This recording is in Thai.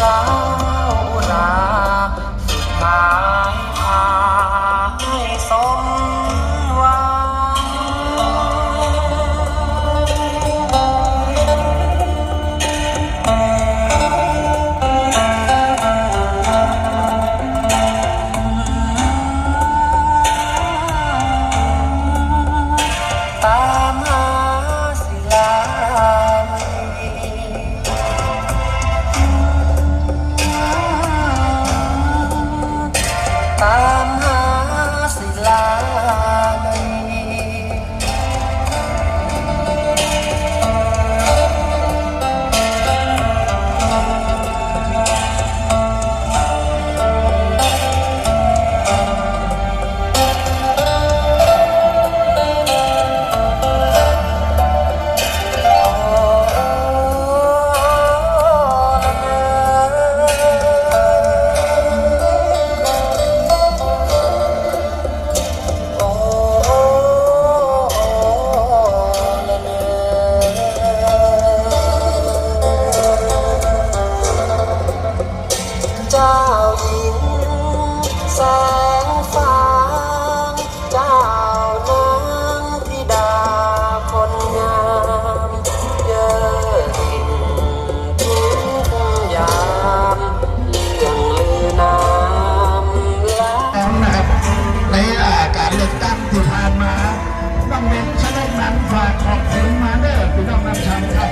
love. เหม็นชะเล่นมันฝากขอบคุณมาเด้อพี่น้องน้ำชันครับ